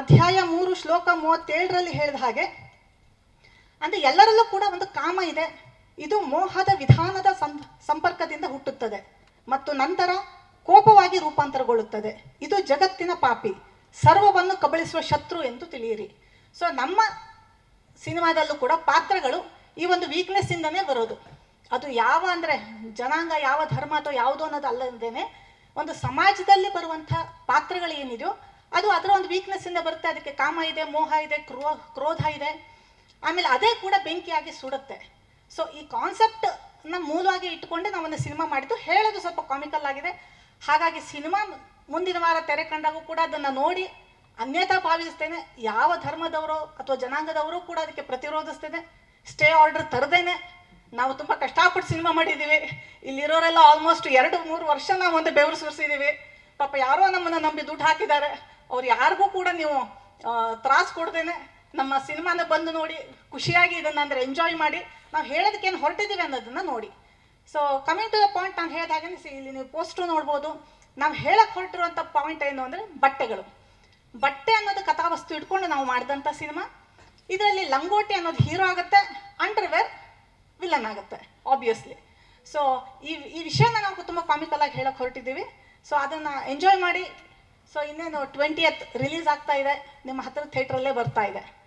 ಅಧ್ಯಾಯ ಮೂರು ಶ್ಲೋಕ ಮೂವತ್ತೇಳರಲ್ಲಿ ಹೇಳಿದ ಹಾಗೆ, ಅಂದರೆ ಎಲ್ಲರಲ್ಲೂ ಕೂಡ ಒಂದು ಕಾಮ ಇದೆ. ಇದು ಮೋಹದ ವಿಧಾನದ ಸಂಪರ್ಕದಿಂದ ಹುಟ್ಟುತ್ತದೆ ಮತ್ತು ನಂತರ ಕೋಪವಾಗಿ ರೂಪಾಂತರಗೊಳ್ಳುತ್ತದೆ. ಇದು ಜಗತ್ತಿನ ಪಾಪಿ. ಸರ್ವವನ್ನು ಕಬಳಿಸುವ ಶತ್ರು ಎಂದು ತಿಳಿಯಿರಿ. ಸೊ ನಮ್ಮ ಸಿನಿಮಾದಲ್ಲೂ ಕೂಡ ಪಾತ್ರಗಳು ಈ ಒಂದು ವೀಕ್ನೆಸ್ ಇಂದನೇ ಬರೋದು. ಅದು ಯಾವ ಅಂದರೆ, ಜನಾಂಗ ಯಾವ ಧರ್ಮ ಅಥವಾ ಯಾವುದು ಅನ್ನೋದು ಅಲ್ಲದೇನೆ ಒಂದು ಸಮಾಜದಲ್ಲಿ ಬರುವಂಥ ಪಾತ್ರಗಳು ಏನಿದೆಯೋ ಅದು ಅದರ ಒಂದು ವೀಕ್ನೆಸ್ ಇಂದ ಬರುತ್ತೆ. ಅದಕ್ಕೆ ಕಾಮ ಇದೆ, ಮೋಹ ಇದೆ, ಕ್ರೋ, ಕ್ರೋಧ ಇದೆ. ಆಮೇಲೆ ಅದೇ ಕೂಡ ಬೆಂಕಿಯಾಗಿ ಸುಡುತ್ತೆ. ಸೊ ಈ ಕಾನ್ಸೆಪ್ಟ್ನ ಮೂಲವಾಗಿ ಇಟ್ಕೊಂಡೆ ನಾವೊಂದು ಸಿನಿಮಾ ಮಾಡಿದ್ದು ಹೇಳೋದು ಸ್ವಲ್ಪ ಕಾಮಿಕಲ್ ಆಗಿದೆ. ಹಾಗಾಗಿ ಸಿನಿಮಾ ಮುಂದಿನ ವಾರ ತೆರೆ ಕಂಡಾಗೂ ಕೂಡ ಅದನ್ನು ನೋಡಿ ಅನ್ಯತಾ ಭಾವಿಸ್ತೇನೆ. ಯಾವ ಧರ್ಮದವರು ಅಥವಾ ಜನಾಂಗದವರು ಕೂಡ ಅದಕ್ಕೆ ಪ್ರತಿರೋಧಿಸ್ತೇನೆ. Stay order ತರದೇನೆ. ನಾವು ತುಂಬ ಕಷ್ಟಪಟ್ಟು ಸಿನಿಮಾ ಮಾಡಿದ್ದೀವಿ. ಇಲ್ಲಿರೋರೆಲ್ಲ ಆಲ್ಮೋಸ್ಟ್ ಎರಡು ಮೂರು ವರ್ಷ ನಾವು ಒಂದು ಬೆವರು ಸುರಿಸಿದ್ದೀವಿ. ಪಾಪ ಯಾರೋ ನಮ್ಮನ್ನು ನಂಬಿ ದುಡ್ಡು ಹಾಕಿದ್ದಾರೆ. ಅವ್ರು ಯಾರಿಗೂ ಕೂಡ ನೀವು ತ್ರಾಸು ಕೊಡ್ದೇನೆ. ನಮ್ಮ ಸಿನಿಮಾನ ಬಂದು ನೋಡಿ, ಖುಷಿಯಾಗಿ ಇದನ್ನು ಅಂದರೆ ಎಂಜಾಯ್ ಮಾಡಿ, ನಾವು ಹೇಳೋದಕ್ಕೇನು ಹೊರಟಿದ್ದೀವಿ ಅನ್ನೋದನ್ನು ನೋಡಿ. So coming to the point ನಾನು ಹೇಳಿದ ಹಾಗೆ ಇಲ್ಲಿ ನೀವು ಪೋಸ್ಟು ನೋಡ್ಬೋದು. ನಾವು ಹೇಳಕ್ಕೆ ಹೊರಟಿರುವಂಥ ಪಾಯಿಂಟ್ ಏನು ಅಂದರೆ ಬಟ್ಟೆಗಳು. ಬಟ್ಟೆ ಅನ್ನೋದು ಕಥಾವಸ್ತು ಇಟ್ಕೊಂಡು ನಾವು ಮಾಡಿದಂಥ ಸಿನಿಮಾ. ಇದರಲ್ಲಿ ಲಂಗೋಟಿ ಅನ್ನೋದು ಹೀರೋ ಆಗುತ್ತೆ ಅಂಡರ್ವೇರ್ ವಿಲನ್ ಆಗುತ್ತೆ ಆಬ್ವಿಯಸ್ಲಿ ಸೊ ಈ ಈ ವಿಷಯನ ನಾವು ತುಂಬ ಕಾಮಿಕಲ್ ಆಗಿ ಹೇಳಕ್ಕೆ ಹೊರಟಿದ್ದೀವಿ. ಸೊ ಅದನ್ನು ಎಂಜಾಯ್ ಮಾಡಿ ಸೊ ಇನ್ನೇನು ಟ್ವೆಂಟಿಯತ್ ರಿಲೀಸ್ ಆಗ್ತಾ ಇದೆ. ನಿಮ್ಮ ಹತ್ತಿರ ಥಿಯೇಟ್ರಲ್ಲೇ ಬರ್ತಾ ಇದೆ.